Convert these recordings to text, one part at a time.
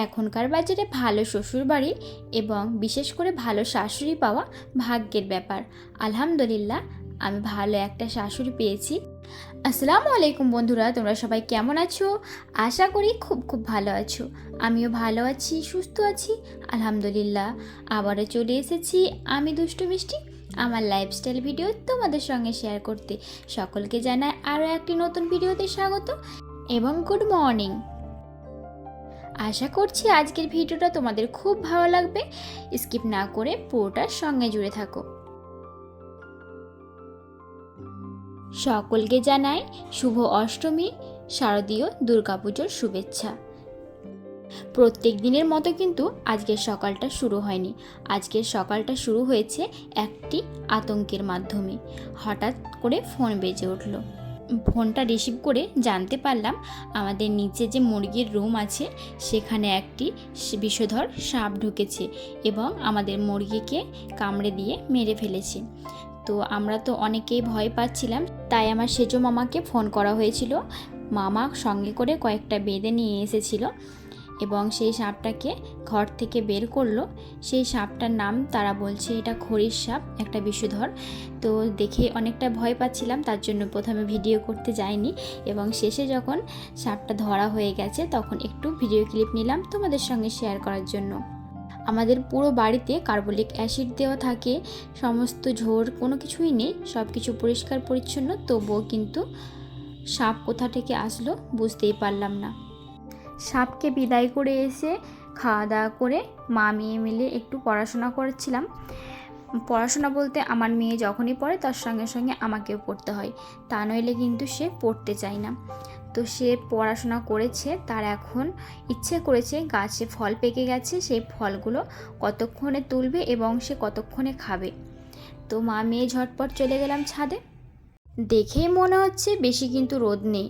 এখনকার বাজারে ভালো শ্বশুর বাড়ি এবং বিশেষ করে ভালো শাশুড়ি পাওয়া ভাগ্যের ব্যাপার। আলহামদুলিল্লাহ, আমি ভালো একটা শাশুড়ি পেয়েছি। আসসালামু আলাইকুম বন্ধুরা, তোমরা সবাই কেমন আছো? আশা করি খুব খুব ভালো আছো। আমিও ভালো আছি, সুস্থ আছি, আলহামদুলিল্লাহ। আবারও চলে এসেছি আমি দুষ্টু মিষ্টি, আমার লাইফস্টাইল ভিডিও তোমাদের সঙ্গে শেয়ার করতে। সকলকে জানায় আরও একটি নতুন ভিডিওতে স্বাগত এবং গুড মর্নিং আশা করছি আজকের ভিডিওটা তোমাদের খুব ভালো লাগবে। স্কিপ না করে পুরোটার সঙ্গে জুড়ে থাকো। সকলকে জানাই শুভ অষ্টমী, শারদীয় দুর্গাপুজোর শুভেচ্ছা। প্রত্যেক দিনের মতো কিন্তু আজকের সকালটা শুরু হয়নি। আজকের সকালটা শুরু হয়েছে একটি আতঙ্কের মাধ্যমে। হঠাৎ করে ফোন বেজে উঠল। ফোনটা রিসিভ করে জানতে পারলাম আমাদের নিচে যে মুরগির রুম আছে, সেখানে একটি বিষধর সাপ ঢুকেছে এবং আমাদের মুরগিকে কামড়ে দিয়ে মেরে ফেলেছে। তো আমরা তো অনেকেই ভয় পাচ্ছিলাম, তাই আমার সেজো মামাকে ফোন করা হয়েছিল। মামা সঙ্গে করে কয়েকটা বেঁধে নিয়ে এসেছিল। এবং সেই সাপটাকে ঘর থেকে বের করল। সেই সাপটার নাম তারা বলছে এটা খড়ির সাপ, একটা বিষধর। তো দেখে অনেকটা ভয় পাচ্ছিলাম, তার জন্য প্রথমে ভিডিও করতে যাইনি। এবং শেষে যখন সাপটা ধরা হয়ে গেছে, তখন একটু ভিডিও ক্লিপ নিলাম তোমাদের সঙ্গে শেয়ার করার জন্য। আমাদের পুরো বাড়িতে কার্বলিক অ্যাসিড দেওয়া থাকে, সমস্ত ঝোর কোনো কিছুই নেই সব কিছু পরিষ্কার পরিচ্ছন্ন, তবুও কিন্তু সাপ কোথা থেকে আসলো বুঝতেই পারলাম না। সাপকে বিদায় করে এসে খাওয়া দাওয়া করে মা মেয়ে মিলে একটু পড়াশোনা করেছিলাম। পড়াশোনা বলতে আমার মেয়ে যখনই পড়ে তার সঙ্গে সঙ্গে আমাকেও পড়তে হয়। তা নইলে কিন্তু সে পড়তে চায় না। তো সে পড়াশোনা করেছে, তার এখন ইচ্ছে করেছে গাছে ফল পেকে গেছে, সেই ফলগুলো কতক্ষণে তুলবে এবং সে কতক্ষণে খাবে। তো মা মেয়ে ঝটপট চলে গেলাম ছাদে। দেখেই মনে হচ্ছে বেশি কিন্তু রোদ নেই।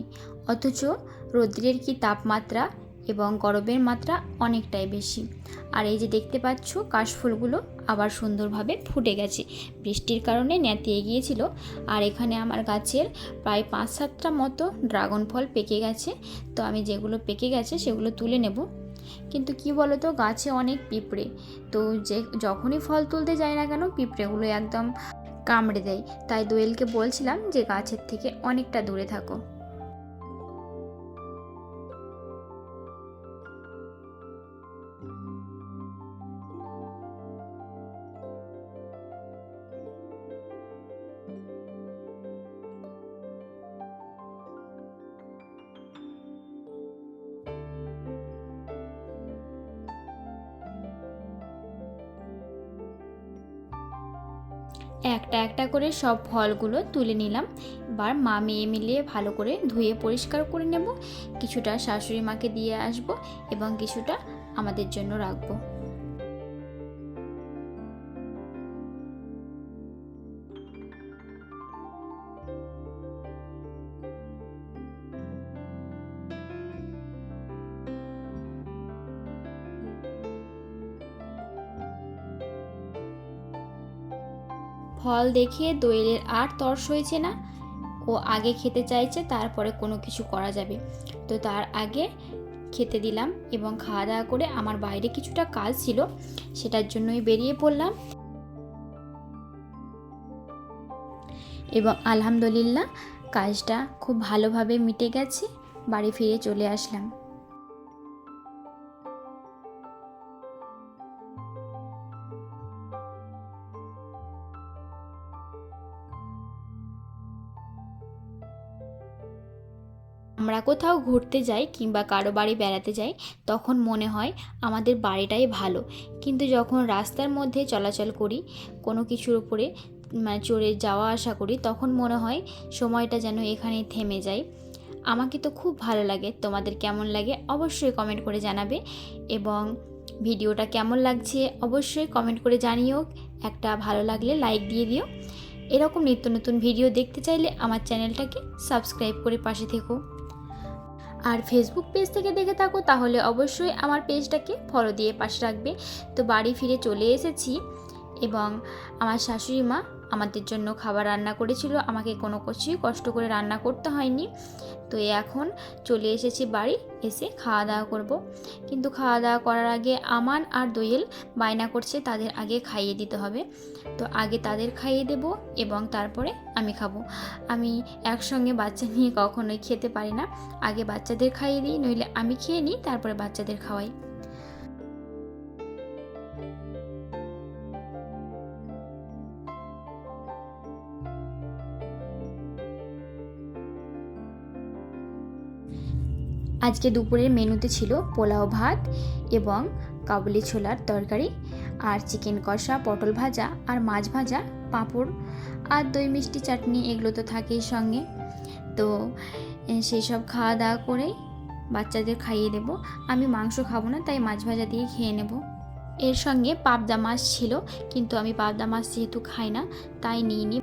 অথচ রৌদ্রের কি তাপমাত্রা এবং গরমের মাত্রা অনেকটাই বেশি। আর এই যে দেখতে পাচ্ছ, কাশফুলগুলো আবার সুন্দরভাবে ফুটে গেছে। বৃষ্টির কারণে নেতিয়ে গিয়েছিল আর এখানে আমার গাছের প্রায় পাঁচ সাতটা মতো ড্রাগন ফল পেকে গেছে। তো আমি যেগুলো পেকে গেছে সেগুলো তুলে নেব। কিন্তু কি বলো তো গাছে অনেক পিঁপড়ে। তো যে যখনই ফল তুলতে যাই না কেন, পিঁপড়েগুলো একদম কামড়ে দেয়। তাই দোয়েলকে বলছিলাম যে গাছের থেকে অনেকটা দূরে থাকো। একটা একটা করে সব ফলগুলো তুলে নিলাম। এবার মা মেয়ে মিলিয়ে ভালো করে ধুয়ে পরিষ্কার করে নেব। কিছুটা শাশুড়ি মাকে দিয়ে আসব এবং কিছুটা আমাদের জন্য রাখব। ফল দেখে দোয়েলের আর তর্স হয়েছে না। ও আগে খেতে চাইছে, তারপরে কোনো কিছু করা যাবে। তো তার আগে খেতে দিলাম এবং খাওয়া দাওয়া করে আমার বাইরে কিছুটা কাজ ছিল, সেটার জন্যই বেরিয়ে পড়লাম। এবং আলহামদুলিল্লাহ, কাজটা খুব ভালোভাবে মিটে গেছে, বাড়ি ফিরে চলে আসলাম। কোথাও ঘুরতে যাই কিংবা কারও বাড়ি বেড়াতে যাই, তখন মনে হয় আমাদের বাড়িটাই ভালো। কিন্তু যখন রাস্তার মধ্যে চলাচল করি, কোনো কিছুর উপরে মানে চড়ে যাওয়া আসা করি, তখন মনে হয় সময়টা যেন এখানেই থেমে যায়। আমাকে তো খুব ভালো লাগে। তোমাদের কেমন লাগে অবশ্যই কমেন্ট করে জানাবে। এবং ভিডিওটা কেমন লাগছে অবশ্যই কমেন্ট করে জানিও। একটা ভালো লাগলে লাইক দিয়ে দিও। এরকম নিত্য নতুন ভিডিও দেখতে চাইলে আমার চ্যানেলটাকে সাবস্ক্রাইব করে পাশে থেকো। আর ফেসবুক পেজ থেকে দেখে থাকো, তাহলে অবশ্যই আমার পেজটাকে ফলো দিয়ে পাশে রাখবে। তো বাড়ি ফিরে চলে এসেছি। এবং আমার শাশুড়ি মা আমাদের জন্য খাবার রান্না করেছিল। আমাকে কোনো কিছুই কষ্ট করে রান্না করতে হয়নি। তো এখন চলে এসেছি বাড়ি, এসে খাওয়া দাওয়া করব। কিন্তু খাওয়া দাওয়া করার আগে আমান আর দোয়েল বায়না করছে তাদের আগে খাইয়ে দিতে হবে। তো আগে তাদের খাইয়ে দেব এবং তারপরে আমি খাব। আমি একসঙ্গে বাচ্চা নিয়ে কখনোই খেতে পারি না। আগে বাচ্চাদের খাইয়ে দিই, নইলে আমি খেয়ে নিই, তারপরে বাচ্চাদের খাওয়াই। আজকে দুপুরের মেনুতে ছিল পোলাও ভাত এবং কাবুলি ছোলার তরকারি আর চিকেন কষা, পটল ভাজা আর মাছ ভাজা, পাঁপড় আর দই মিষ্টি চাটনি, এগুলো তো থাকেই সঙ্গে। তো সেই সব খাওয়া দাওয়া করেই বাচ্চাদের খাইয়ে দেব। আমি মাংস খাব না, তাই মাছ ভাজা দিয়ে খেয়ে নেব। এর সঙ্গে পাবদা মাছ ছিল, কিন্তু আমি পাবদা মাছ যেহেতু খাই না, তাই নিইনি।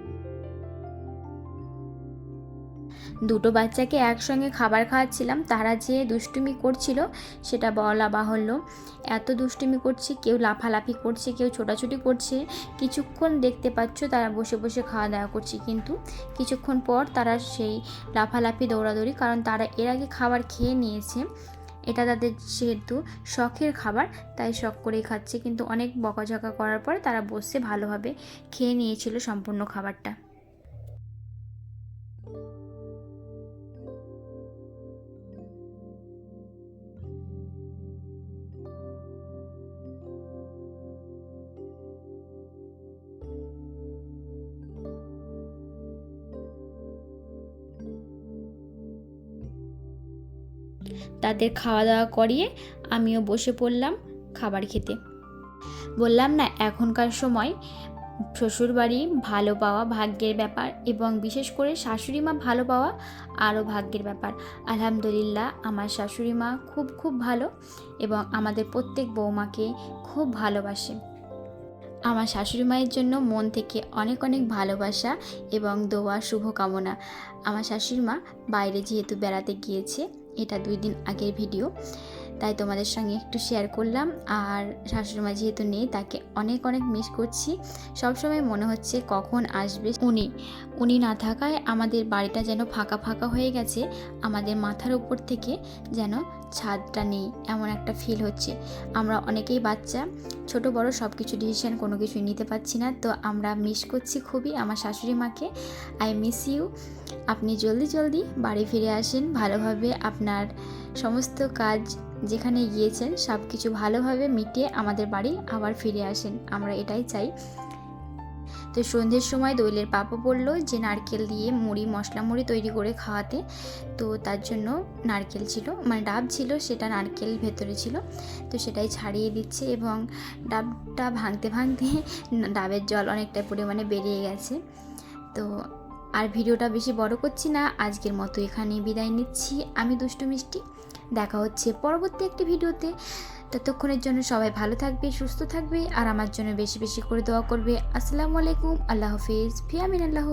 দুটো বাচ্চাকে একসঙ্গে খাবার খাওয়াচ্ছিলাম। তারা যে দুষ্টুমি করছিল সেটা বলা বাহল্য। এত দুষ্টুমি করছে, কেউ লাফালাফি করছে, কেউ ছোটাছুটি করছে। কিছুক্ষণ দেখতে পাচ্ছ তারা বসে বসে খাওয়া দাওয়া করছে। কিন্তু কিছুক্ষণ পর তারা সেই লাফালাফি, দৌড়াদৌড়ি, কারণ তারা এর আগে খাবার খেয়ে নিয়েছে। এটা তাদের যেহেতু শখের খাবার, তাই শখ করেই খাচ্ছে। কিন্তু অনেক বকাঝকা করার পর তারা বসে ভালোভাবে খেয়ে নিয়েছিল সম্পূর্ণ খাবারটা। তাদের খাওয়া দাওয়া করিয়ে আমিও বসে পড়লাম খাবার খেতে। বললাম, না, এখনকার সময় শ্বশুরবাড়ি ভালো পাওয়া ভাগ্যের ব্যাপার এবং বিশেষ করে শাশুড়ি মা ভালো পাওয়া আরও ভাগ্যের ব্যাপার। আলহামদুলিল্লাহ, আমার শাশুড়ি মা খুব খুব ভালো এবং আমাদের প্রত্যেক বৌমাকে খুব ভালোবাসে। আমার শাশুড়ি মায়ের জন্য মন থেকে অনেক অনেক ভালোবাসা এবং দোয়া শুভকামনা। আমার শাশুড়ি মা বাইরে যেহেতু বেড়াতে গিয়েছে এটা দুই দিন আগের ভিডিও। তাই তোমাদের সঙ্গে একটু শেয়ার করলাম। আর শাশুড়িমা যেহেতু নেই, তাকে অনেক অনেক মিস করছি। সবসময় মনে হচ্ছে কখন আসবে উনি। উনি না থাকায় আমাদের বাড়িটা যেন ফাঁকা ফাঁকা হয়ে গেছে। আমাদের মাথার উপর থেকে যেন ছাদটা নেই, এমন একটা ফিল হচ্ছে। আমরা অনেকেই বাচ্চা, ছোট, বড় সব কিছু ডিসিশন কোনো কিছুই নিতে পারছি না। তো আমরা মিস করছি খুবই আমার শাশুড়ি মাকে আই মিস ইউ আপনি জলদি জলদি বাড়ি ফিরে আসেন। ভালোভাবে আপনার সমস্ত কাজ যেখানে গিয়েছেন সব কিছু ভালোভাবে মিটিয়ে আমাদের বাড়ি আবার ফিরে আসেন। আমরা এটাই চাই। তো সন্ধ্যের সময় দইলের পাপা বলল যে নারকেল দিয়ে মুড়ি, মশলা মুড়ি তৈরি করে খাওয়াতে। তো তার জন্য নারকেল ছিল মানে ডাব ছিল, সেটা নারকেল ভেতরে ছিল। তো সেটাই ছাড়িয়ে দিচ্ছে এবং ডাবটা ভাঙতে ভাঙতে ডাবের জল অনেকটা পরিমাণে বেরিয়ে গেছে। তো আর ভিডিওটা বেশি বড় করছি না, আজকের মতো এখানে বিদায় নিচ্ছি। আমি দুষ্টু মিষ্টি। দেখা হচ্ছে পরবর্তী একটি ভিডিওতে। ততক্ষণের জন্য সবাই ভালো থাকবে, সুস্থ থাকবে, আর আমার জন্য বেশি বেশি করে দোয়া করবে। আসসালামু আলাইকুম, আল্লাহ হাফিজ, ফিয়ামিন আল্লাহ।